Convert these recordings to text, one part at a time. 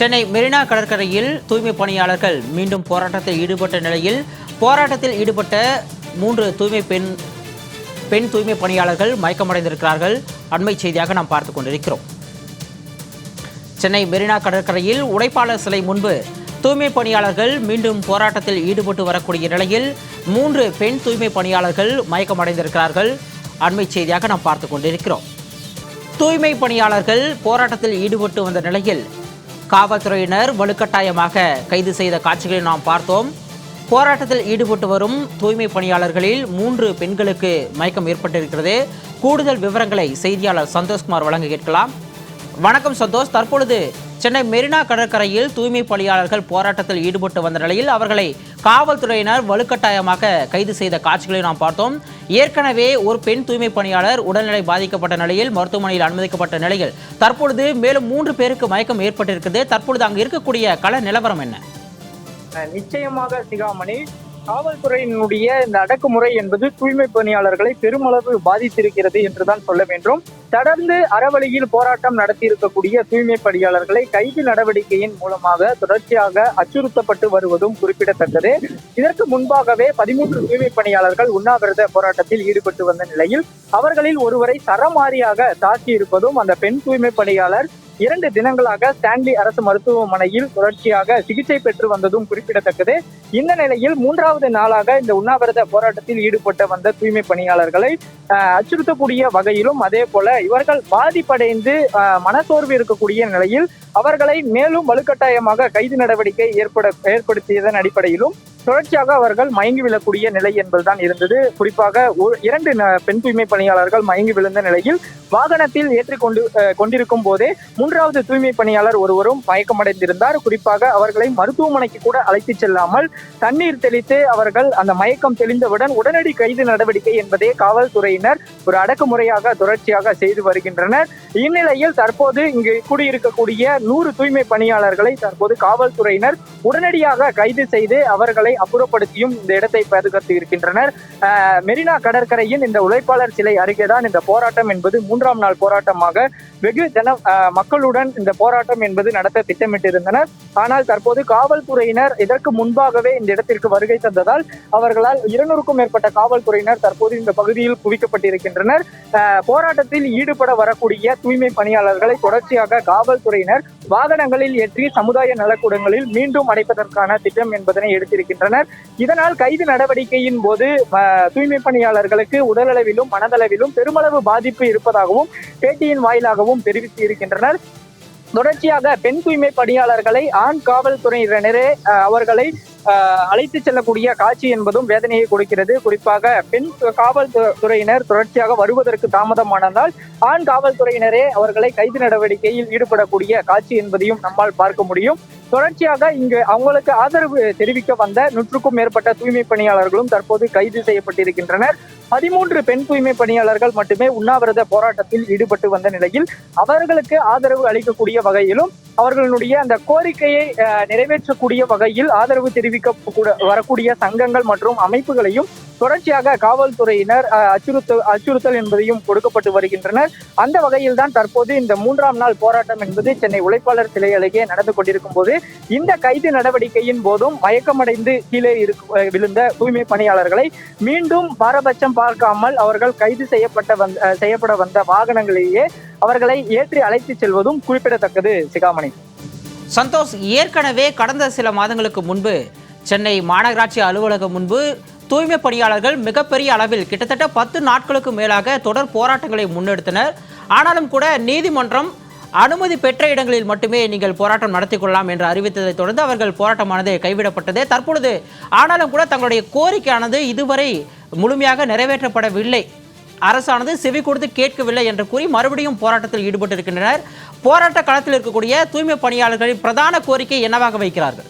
சென்னை மெரினா கடற்கரையில் தூய்மை பணியாளர்கள் மீண்டும் போராட்டத்தில் ஈடுபட்ட நிலையில் போராட்டத்தில் ஈடுபட்ட மூன்று தூய்மை பெண் பெண் தூய்மை பணியாளர்கள் மயக்கமடைந்திருக்கிறார்கள். அண்மை செய்தியாக நாம் பார்த்து கொண்டிருக்கிறோம். சென்னை மெரினா கடற்கரையில் உடைப்பாளர் சிலை முன்பு தூய்மை பணியாளர்கள் மீண்டும் போராட்டத்தில் ஈடுபட்டு வரக்கூடிய நிலையில் மூன்று பெண் தூய்மை பணியாளர்கள் மயக்கமடைந்திருக்கிறார்கள். அண்மை செய்தியாக நாம் பார்த்து கொண்டிருக்கிறோம். தூய்மை பணியாளர்கள் போராட்டத்தில் ஈடுபட்டு வந்த நிலையில் காவல்துறையினர் வலுக்கட்டாயமாக கைது செய்த காட்சிகளை நாம் பார்த்தோம். போராட்டத்தில் ஈடுபட்டு வரும் தூய்மை பணியாளர்களில் மூன்று பெண்களுக்கு மயக்கம் ஏற்பட்டிருக்கிறது. கூடுதல் விவரங்களை செய்தியாளர் சந்தோஷ்குமார் வழங்க கேட்கலாம். வணக்கம் சந்தோஷ் தற்பொழுது சென்னை மெரினா கடற்கரையில் தூய்மை பணியாளர்கள் போராட்டத்தில் ஈடுபட்டு வந்த நிலையில் அவர்களை காவல்துறையினர் வலுக்கட்டாயமாக கைது செய்த காட்சிகளை நாம் பார்த்தோம். ஏற்கனவே ஒரு பெண் தூய்மை பணியாளர் உடல்நிலை பாதிக்கப்பட்ட நிலையில் மருத்துவமனையில் அனுமதிக்கப்பட்ட நிலையில் தற்பொழுது மேலும் மூன்று பேருக்கு மயக்கம் ஏற்பட்டிருக்கிறது. தற்பொழுது அங்கு இருக்கக்கூடிய கள நிலவரம் என்ன? நிச்சயமாக சிகாமணி காவல்துறையினுடைய இந்த அடக்குமுறை என்பது தூய்மை பணியாளர்களை பெருமளவு பாதித்திருக்கிறது என்றுதான் சொல்ல வேண்டும். தொடர்ந்து அறவழியில் போராட்டம் நடத்தியிருக்கக்கூடிய தூய்மை பணியாளர்களை கைது நடவடிக்கையின் மூலமாக தொடர்ச்சியாக அச்சுறுத்தப்பட்டு வருவதும் குறிப்பிடத்தக்கது. இதற்கு முன்பாகவே பதிமூன்று தூய்மை பணியாளர்கள் உண்ணாவிரத போராட்டத்தில் ஈடுபட்டு வந்த நிலையில் அவர்களில் ஒருவரை சரமாரியாக தாக்கி இருப்பதும் அந்த பெண் தூய்மை பணியாளர் இரண்டு தினங்களாக ஸ்டான்லி அரசு மருத்துவமனையில் தொடர்ச்சியாக சிகிச்சை பெற்று வந்ததும் குறிப்பிடத்தக்கது. இந்த நிலையில் மூன்றாவது நாளாக இந்த உண்ணாவிரத போராட்டத்தில் ஈடுபட்ட வந்த தூய்மை பணியாளர்களை அச்சுறுத்தக்கூடிய வகையிலும் அதே போல இவர்கள் பாதிப்படைந்து மனசோர்வு இருக்கக்கூடிய நிலையில் அவர்களை மேலும் வலுக்கட்டாயமாக கைது நடவடிக்கை ஏற்பட ஏற்படுத்தியதன் அடிப்படையிலும் தொடர்ச்சியாக அவர்கள் மயங்கி விழக்கூடிய நிலை என்பதுதான் இருந்தது. குறிப்பாக இரண்டு பெண் தூய்மை பணியாளர்கள் மயங்கி விழுந்த நிலையில் வாகனத்தில் ஏற்றிக்கொண்டு கொண்டிருக்கும் போதே மூன்றாவது தூய்மை பணியாளர் ஒருவரும் மயக்கமடைந்திருந்தார். குறிப்பாக அவர்களை மருத்துவமனைக்கு கூட அழைத்துச் செல்லாமல் தண்ணீர் தெளித்து அவர்கள் அந்த மயக்கம் தெளிந்தவுடன் உடனடி கைது நடவடிக்கை என்பதே காவல்துறையினர் ஒரு அடக்குமுறையாக தொடர்ச்சியாக செய்து வருகின்றனர். இந்நிலையில் தற்போது இங்கு கூடியிருக்கக்கூடிய நூறு தூய்மை பணியாளர்களை தற்போது காவல்துறையினர் உடனடியாக கைது செய்து அவர்களை அப்புறப்படுத்தியும் இந்த இடத்தை பாதுகாத்து இருக்கின்றனர். மெரினா கடற்கரையின் இந்த உழைப்பாளர் சிலை அருகேதான் இந்த போராட்டம் என்பது மூன்றாம் நாள் போராட்டமாக வெகு ஜன மக்களுடன் இந்த போராட்டம் என்பது நடத்த திட்டமிட்டிருந்தனர். ஆனால் தற்போது காவல்துறையினர் இதற்கு முன்பாகவே இந்த இடத்திற்கு வருகை தந்ததால் அவர்களால் இருநூறுக்கும் மேற்பட்ட காவல்துறையினர் தற்போது இந்த பகுதியில் குவிக்கப்பட்டிருக்கின்றனர். போராட்டத்தில் ஈடுபட வரக்கூடிய தூய்மை பணியாளர்களை தொடர்ச்சியாக காவல்துறையினர் வாகனங்களில் ஏற்றி சமுதாய நலக்கூடங்களில் மீண்டும் அடைப்பதற்கான திட்டம் என்பதனை எடுத்திருக்கின்றனர். இதனால் கைது நடவடிக்கையின் போது அஹ், தூய்மை பணியாளர்களுக்கு உடலளவிலும் மனதளவிலும் பெருமளவு பாதிப்பு இருப்பதாகவும் பேட்டியின் வாயிலாகவும் தெரிவித்து இருக்கின்றனர். தொடர்ச்சியாக பெண் தூய்மை பணியாளர்களை ஆண் காவல்துறையினரே அவர்களை அழைத்து செல்லக்கூடிய காட்சி என்பதும் வேதனையை கொடுக்கிறது. குறிப்பாக பெண் காவல்துறையினர் தொடர்ச்சியாக வருவதற்கு தாமதமானதால் ஆண் காவல்துறையினரே அவர்களை கைது நடவடிக்கையில் ஈடுபடக்கூடிய காட்சி என்பதையும் நம்மால் பார்க்க முடியும். தொடர்ச்சியாக இங்கு அவங்களுக்கு ஆதரவு தெரிவிக்க வந்த நூற்றுக்கும் மேற்பட்ட தூய்மை பணியாளர்களும் தற்போது கைது செய்யப்பட்டிருக்கின்றனர். பதிமூன்று பெண் தூய்மை பணியாளர்கள் மட்டுமே உண்ணாவிரத போராட்டத்தில் ஈடுபட்டு வந்த நிலையில் அவர்களுக்கு ஆதரவு அளிக்கக்கூடிய வகையிலும் அவர்களுடைய அந்த கோரிக்கையை நிறைவேற்றக்கூடிய வகையில் ஆதரவு தெரிவிக்க கூட- வரக்கூடிய சங்கங்கள் மற்றும் அமைப்புகளையும் தொடர்ச்சியாக காவல்துறையினர் அச்சுறுத்த அச்சுறுத்தல் என்பதையும் கொடுக்கப்பட்டு வருகின்றனர். அந்த வகையில் தான் தற்போது இந்த மூன்றாம் நாள் போராட்டம் என்பது சென்னை உழைப்பாளர் சிலை அருகே நடந்து கொண்டிருக்கும் போது இந்த கைது நடவடிக்கையின் போதும் மயக்கமடைந்து கீழே இருக்கு விழுந்த தூய்மை பணியாளர்களை மீண்டும் பாரபட்சம் பார்க்காமல் அவர்கள் கைது செய்யப்பட்ட வந்த செய்யப்பட வந்த வாகனங்களிலேயே அவர்களை ஏற்றி அழைத்துச் செல்வதும் குறிப்பிடத்தக்கது. சிகாமணி. சந்தோஷ் ஏற்கனவே கடந்த சில மாதங்களுக்கு முன்பு சென்னை மாநகராட்சி அலுவலகம் முன்பு தூய்மை பணியாளர்கள் மிகப்பெரிய அளவில் கிட்டத்தட்ட பத்து நாட்களுக்கு மேலாக தொடர் போராட்டங்களை முன்னெடுத்தனர். ஆனாலும் கூட நீதிமன்றம் அனுமதி பெற்ற இடங்களில் மட்டுமே நீங்கள் போராட்டம் நடத்தி கொள்ளலாம் என்று அறிவித்ததை தொடர்ந்து அவர்கள் போராட்டமானது கைவிடப்பட்டது. தற்பொழுது ஆனாலும் கூட தங்களுடைய கோரிக்கையானது இதுவரை முழுமையாக நிறைவேற்றப்படவில்லை. அரசானது செவி கொடுத்து கேட்கவில்லை என்று கூறி மறுபடியும் போராட்டத்தில் ஈடுபட்டிருக்கின்றனர். போராட்ட களத்தில் இருக்கக்கூடிய தூய்மை பணியாளர்களின் பிரதான கோரிக்கை என்னவாக வைக்கிறார்கள்?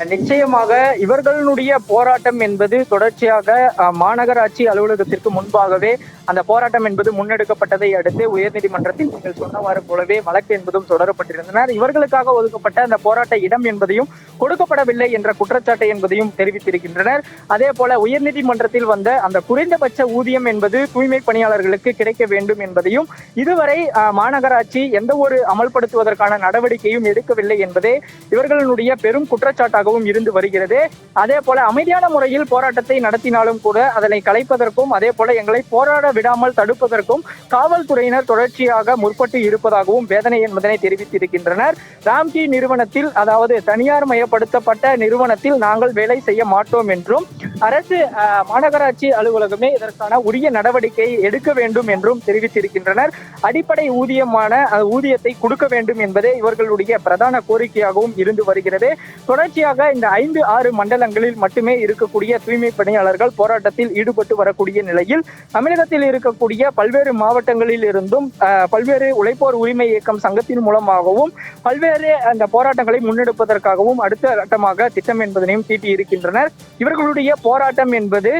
நிச்சயமாக இவர்களுடைய போராட்டம் என்பது தொடர்ச்சியாக மாநகராட்சி அலுவலகத்திற்கு முன்பாகவே அந்த போராட்டம் என்பது முன்னெடுக்கப்பட்டதை அடுத்து உயர்நீதிமன்றத்தில் நீங்கள் சொன்னவாறு போலவே வழக்கு என்பதும் தொடரப்பட்டிருந்தனர். இவர்களுக்காக ஒதுக்கப்பட்ட அந்த போராட்ட இடம் என்பதையும் கொடுக்கப்படவில்லை என்ற குற்றச்சாட்டு என்பதையும் தெரிவித்திருக்கின்றனர். அதே போல உயர்நீதிமன்றத்தில் வந்த அந்த குறைந்தபட்ச ஊதியம் என்பது தூய்மை பணியாளர்களுக்கு கிடைக்க வேண்டும் என்பதையும் இதுவரை மாநகராட்சி எந்த ஒரு அமல்படுத்துவதற்கான நடவடிக்கையும் எடுக்கவில்லை என்பதே இவர்களுடைய பெரும் குற்றச்சாட்டாகவும் இருந்து வருகிறது. அதே போல அமைதியான முறையில் போராட்டத்தை நடத்தினாலும் கூட அதனை கலைப்பதற்கும் அதே போல எங்களை போராட விடாமல் தடுப்பதற்கும் காவல்துறையினர் தொடர்ச்சியாக முற்பட்டு இருப்பதாகவும் வேதனை என்பதனை தெரிவித்திருக்கின்றனர். ராம்கி நிறுவனத்தில் அதாவது தனியார் மயப்படுத்தப்பட்ட நிறுவனத்தில் நாங்கள் வேலை செய்ய மாட்டோம் என்றும் அரசு மாநகராட்சி அலுவலகமே இதற்கான உரிய நடவடிக்கை எடுக்க வேண்டும் என்றும் தெரிவித்திருக்கின்றனர். அடிப்படை ஊதியமான ஊதியத்தை கொடுக்க வேண்டும் என்பதே இவர்களுடைய பிரதான கோரிக்கையாகவும் இருந்து வருகிறது. தொடர்ச்சியாக இந்த ஐந்து ஆறு மண்டலங்களில் மட்டுமே இருக்கக்கூடிய தூய்மை பணியாளர்கள் போராட்டத்தில் ஈடுபட்டு வரக்கூடிய நிலையில் தமிழகத்தில் இருக்கக்கூடிய பல்வேறு மாவட்டங்களில் இருந்தும் பல்வேறு உழைப்போர் உரிமை இயக்கம் சங்கத்தின் மூலமாகவும் பல்வேறு அந்த போராட்டங்களை முன்னெடுப்பதற்காகவும் அடுத்த கட்டமாக திட்டம் என்பதனையும் தீட்டி இருக்கின்றனர். இவர்களுடைய போராட்டம் என்பது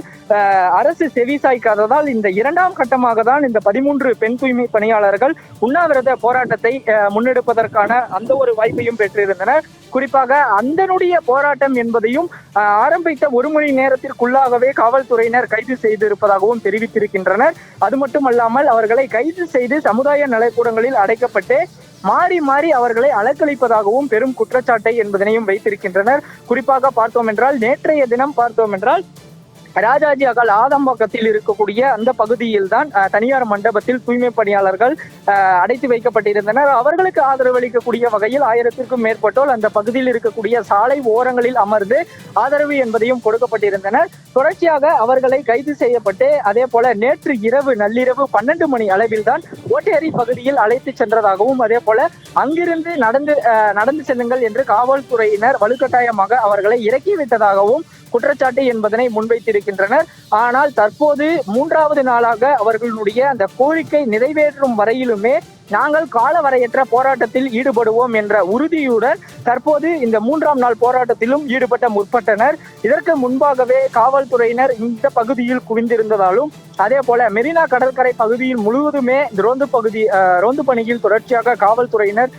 அரசு செவி சாய்க்காததால் இந்த இரண்டாம் கட்டமாக தான் இந்த பதிமூன்று பெண் தூய்மை பணியாளர்கள் உண்ணாவிரத போராட்டத்தை முன்னெடுப்பதற்கான அந்த ஒரு வாய்ப்பையும் பெற்றிருந்தனர். குறிப்பாக அந்தனுடைய போராட்டம் என்பதையும் ஆரம்பித்த ஒரு மணி நேரத்திற்குள்ளாகவே காவல்துறையினர் கைது செய்திருப்பதாகவும் தெரிவித்திருக்கின்றனர். அது மட்டுமல்லாமல் அவர்களை கைது செய்து சமுதாய நலக்கூடங்களில் அடைக்கப்பட்டு மாறி மாறி அவர்களை அலக்களிப்பதாகவும் பெரும் குற்றச்சாட்டை என்பதனையும் வைத்திருக்கின்றனர். குறிப்பாக பார்த்தோம் என்றால் நேற்றைய தினம் பார்த்தோம் என்றால் ராஜாஜி அகல் ஆதம்பாக்கத்தில் இருக்கக்கூடிய அந்த பகுதியில் தான் தனியார் மண்டபத்தில் தூய்மை பணியாளர்கள் அடைத்து வைக்கப்பட்டிருந்தனர். அவர்களுக்கு ஆதரவு அளிக்கக்கூடிய வகையில் ஆயிரத்திற்கும் மேற்பட்டோர் அந்த பகுதியில் இருக்கக்கூடிய சாலை ஓரங்களில் அமர்ந்து ஆதரவு என்பதையும் கொடுக்கப்பட்டிருந்தனர். தொடர்ச்சியாக அவர்களை கைது செய்யப்பட்டு அதே போல நேற்று இரவு நள்ளிரவு பன்னெண்டு மணி அளவில் தான் ஓட்டேரி பகுதியில் அழைத்து சென்றதாகவும் அதே போல அங்கிருந்து நடந்து நடந்து செல்லுங்கள் என்று காவல்துறையினர் வலுக்கட்டாயமாக அவர்களை இறக்கி விட்டதாகவும் குற்றச்சாட்டு என்பதனை முன்வைத்திருக்கின்றனர். ஆனால் தற்போது மூன்றாவது நாளாக அவர்களுடைய அந்த கோரிக்கை நிறைவேற்றும் வரையிலுமே நாங்கள் காலவரையற்ற போராட்டத்தில் ஈடுபடுவோம் என்ற உறுதியுடன் தற்போது இந்த மூன்றாம் நாள் போராட்டத்திலும் ஈடுபட்ட முற்பட்டனர். இதற்கு முன்பாகவே காவல்துறையினர் இந்த பகுதியில் குவிந்திருந்ததாலும் அதே போல மெரினா கடற்கரை பகுதியில் முழுவதுமே இந்த ரோந்து பகுதி ரோந்து பணியில் தொடர்ச்சியாக காவல்துறையினர்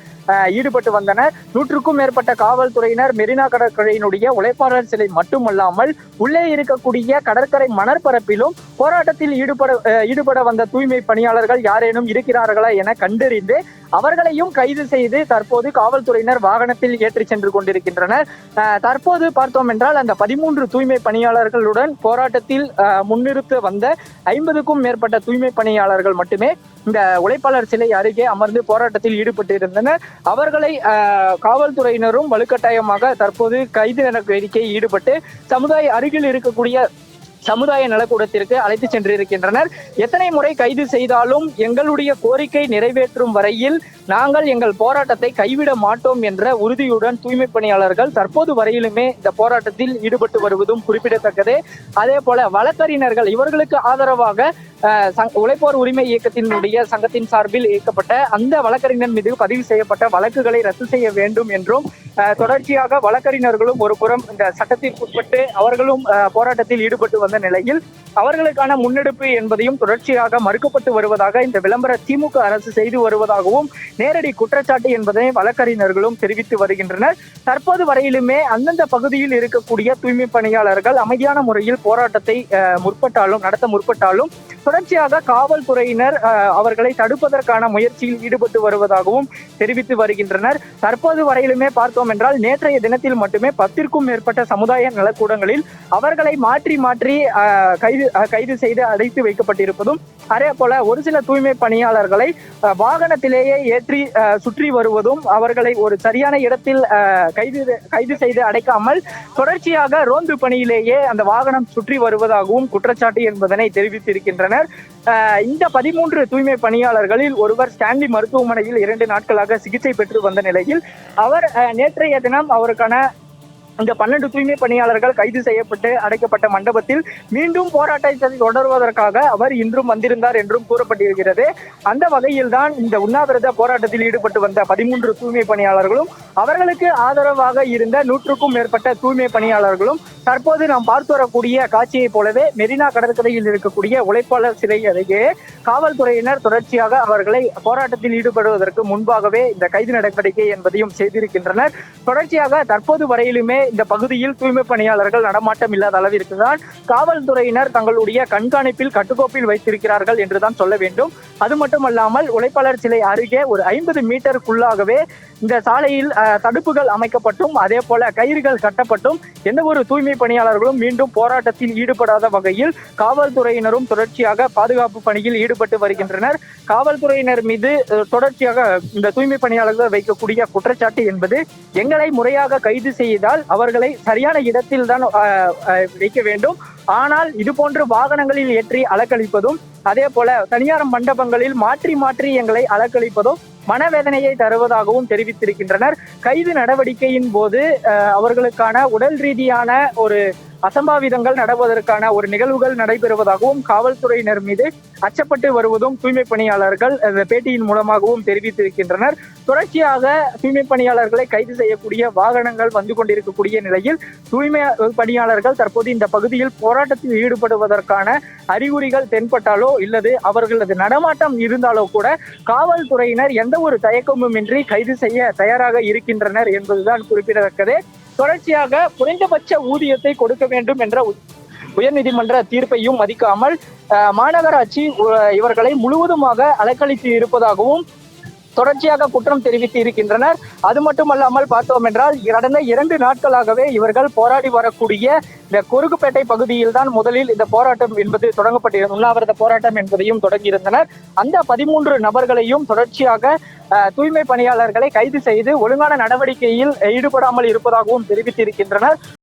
ஈடுபட்டு வந்தனர். நூற்றுக்கும் மேற்பட்ட காவல்துறையினர் மெரினா கடற்கரையினுடைய உழைப்பாளர் சிலை மட்டுமல்லாமல் உள்ளே இருக்கக்கூடிய கடற்கரை மணற்பரப்பிலும் போராட்டத்தில் ஈடுபட அஹ், ஈடுபட வந்த தூய்மை பணியாளர்கள் யாரேனும் இருக்கிறார்களா என கண்டறிந்து அவர்களையும் கைது செய்து தற்போது காவல்துறையினர் வாகனத்தில் ஏற்றி சென்று கொண்டிருக்கின்றனர். தற்போது பார்த்தோம் என்றால் அந்த பதிமூன்று தூய்மை பணியாளர்களுடன் போராட்டத்தில் முன்னிறுத்த வந்த ஐம்பதுக்கும் மேற்பட்ட தூய்மை பணியாளர்கள் மட்டுமே இந்த உழைப்பாளர் சிலை அருகே அமர்ந்து போராட்டத்தில் ஈடுபட்டு இருந்தனர். அவர்களை காவல்துறையினரும் வலுக்கட்டாயமாக தற்போது கைது நடவடிக்கை ஈடுபட்டு சமுதாய அருகில் இருக்கக்கூடிய சமுதாய நலக்கூடத்திற்கு அழைத்து சென்றிருக்கின்றனர். எத்தனை முறை கைது செய்தாலும் எங்களுடைய கோரிக்கை நிறைவேற்றும் வரையில் நாங்கள் எங்கள் போராட்டத்தை கைவிட மாட்டோம் என்ற உறுதியுடன் தூய்மை பணியாளர்கள் தற்போது வரையிலுமே இந்த போராட்டத்தில் ஈடுபட்டு வருவதும் குறிப்பிடத்தக்கது. அதே போல வழக்கறிஞர்கள் இவர்களுக்கு ஆதரவாக உழைப்போர் உரிமை இயக்கத்தினுடைய சங்கத்தின் சார்பில் இயக்கப்பட்ட அந்த வழக்கறிஞர் மீது பதிவு செய்யப்பட்ட வழக்குகளை ரத்து செய்ய வேண்டும் என்றும் அஹ், தொடர்ச்சியாக வழக்கறிஞர்களும் ஒரு புறம் இந்த சட்டத்திற்குட்பட்டு அவர்களும் அஹ், போராட்டத்தில் ஈடுபட்டு வந்த நிலையில் அவர்களுக்கான முன்னெடுப்பு என்பதையும் தொடர்ச்சியாக மறுக்கப்பட்டு வருவதாக இந்த விளம்பர திமுக அரசு செய்து வருவதாகவும் நேரடி குற்றச்சாட்டு என்பதை வழக்கறிஞர்களும் தெரிவித்து வருகின்றனர். தற்போது வரையிலுமே அந்தந்த பகுதியில் இருக்கக்கூடிய தூய்மை பணியாளர்கள் அமைதியான முறையில் போராட்டத்தை முற்பட்டாலும் நடத்த முற்பட்டாலும் தொடர்ச்சியாக காவல்துறையினர் அஹ், அவர்களை தடுப்பதற்கான முயற்சியில் ஈடுபட்டு வருவதாகவும் தெரிவித்து வருகின்றனர். தற்போது வரையிலுமே பார்த்தோம் என்றால் நேற்றைய தினத்தில் மட்டுமே பத்திற்கும் மேற்பட்ட சமுதாய நலக்கூடங்களில் அவர்களை மாற்றி மாற்றி கைது கைது செய்து அடைத்து வைக்கப்பட்டிருப்பதும் அதே போல ஒரு சில தூய்மை பணியாளர்களை வாகனத்திலேயே ஏற்றி சுற்றி வருவதும் அவர்களை ஒரு சரியான இடத்தில் கைது கைது செய்து அடைக்காமல் தொடர்ச்சியாக ரோந்து பணியிலேயே அந்த வாகனம் சுற்றி வருவதாகவும் குற்றச்சாட்டு என்பதனை தெரிவித்திருக்கின்றனர். இந்த பதிமூன்று தூய்மை பணியாளர்களில் ஒருவர் ஸ்டான்லி மருத்துவமனையில் இரண்டு நாட்களாக சிகிச்சை பெற்று வந்த நிலையில் அவர் நேற்றைய தினம் அவருக்கான இந்த பன்னெண்டு தூய்மை பணியாளர்கள் கைது செய்யப்பட்டு அடைக்கப்பட்ட மண்டபத்தில் மீண்டும் போராட்டத்தை தொடர்வதற்காக அவர் இன்றும் வந்திருந்தார் என்றும் கூறப்பட்டிருக்கிறது. அந்த வகையில் தான் இந்த உண்ணாவிரத போராட்டத்தில் ஈடுபட்டு வந்த பதிமூன்று தூய்மை பணியாளர்களும் அவர்களுக்கு ஆதரவாக இருந்த நூற்றுக்கும் மேற்பட்ட தூய்மை பணியாளர்களும் தற்போது நாம் பார்த்து வரக்கூடிய காட்சியைப் போலவே மெரினா கடற்கரையில் இருக்கக்கூடிய உழைப்பாளர் சிலை அருகே காவல்துறையினர் தொடர்ச்சியாக அவர்களை போராட்டத்தில் ஈடுபடுவதற்கு முன்பாகவே இந்த கைது நடவடிக்கை என்பதையும் செய்திருக்கின்றனர். தொடர்ச்சியாக தற்போது வரையிலுமே இந்த பகுதியில் தூய்மை பணியாளர்கள் நடமாட்டம் இல்லாத அளவிற்கு தான் காவல்துறையினர் தங்களுடைய கண்காணிப்பில் கட்டுக்கோப்பில் வைத்திருக்கிறார்கள் என்றுதான் சொல்ல வேண்டும். அது மட்டுமல்லாமல் உழைப்பாளர் சிலை அருகே ஒரு ஐம்பது மீட்டருக்குள்ளாகவே இந்த சாலையில் தடுப்புகள் அமைக்கப்பட்டும் அதே போல கயிறுகள் கட்டப்பட்டும் எந்த ஒரு தூய்மை பணியாளர்களும் மீண்டும் போராட்டத்தில் ஈடுபடாத வகையில் காவல்துறையினரும் தொடர்ச்சியாக பாதுகாப்பு பணியில் ஈடுபட்டு வருகின்றனர். காவல்துறையினர் மீது தொடர்ச்சியாக இந்த தூய்மை பணியாளர்கள் வைக்கக்கூடிய குற்றச்சாட்டு என்பது எங்களை முறையாக கைது செய்தால் அவர்களை சரியான இடத்தில் தான் வைக்க வேண்டும். ஆனால் இது போன்று வாகனங்களில் ஏற்றி அலக்களிப்பதும் அதே போல தனியார் மண்டபங்களில் மாற்றி மாற்றி எங்களை அலக்களிப்பதும் மனவேதனையை தருவதாகவும் தெரிவித்திருக்கின்றனர். கைது நடவடிக்கையின் போது அஹ், அவர்களுக்கான உடல் ரீதியான ஒரு அசம்பாவிதங்கள் நடப்பதற்கான ஒரு நிகழ்வுகள் நடைபெறுவதாகவும் காவல்துறையினர் மீது அச்சப்பட்டு வருவதும் தூய்மை பணியாளர்கள் அந்த பேட்டியின் மூலமாகவும் தெரிவித்திருக்கின்றனர். தொடர்ச்சியாக தூய்மை பணியாளர்களை கைது செய்யக்கூடிய வாகனங்கள் வந்து கொண்டிருக்கக்கூடிய நிலையில் தூய்மை பணியாளர்கள் தற்போது இந்த பகுதியில் போராட்டத்தில் ஈடுபடுவதற்கான அறிகுறிகள் தென்பட்டாலோ இல்லது அவர்களது நடமாட்டம் இருந்தாலோ கூட காவல்துறையினர் எந்த ஒரு தயக்கமும் இன்றி கைது செய்ய தயாராக இருக்கின்றனர் என்பதுதான் குறிப்பிடத்தக்கது. தொடர்ச்சியாக குறைந்தபட்ச ஊதியத்தை கொடுக்க வேண்டும் என்ற உ- உயர்நீதிமன்ற தீர்ப்பையும் மதிக்காமல் மாநகராட்சி இவர்களை முழுவதுமாக அலக்களித்து இருப்பதாகவும் தொடர்ச்சியாக குற்றம் தெரிவித்து இருக்கின்றனர். அது மட்டுமல்லாமல் பார்த்தோம் என்றால் கடந்த இரண்டு நாட்களாகவே இவர்கள் போராடி வரக்கூடிய இந்த குறுகுப்பேட்டை பகுதியில் தான் முதலில் இந்த போராட்டம் என்பது தொடங்கப்பட்டிருந்த உண்ணாவிரத போராட்டம் என்பதையும் தொடங்கியிருந்தனர். அந்த பதிமூன்று நபர்களையும் தொடர்ச்சியாக தூய்மை பணியாளர்களை கைது செய்து ஒழுங்கான நடவடிக்கையில் ஈடுபடாமல் இருப்பதாகவும் தெரிவித்திருக்கின்றனர்.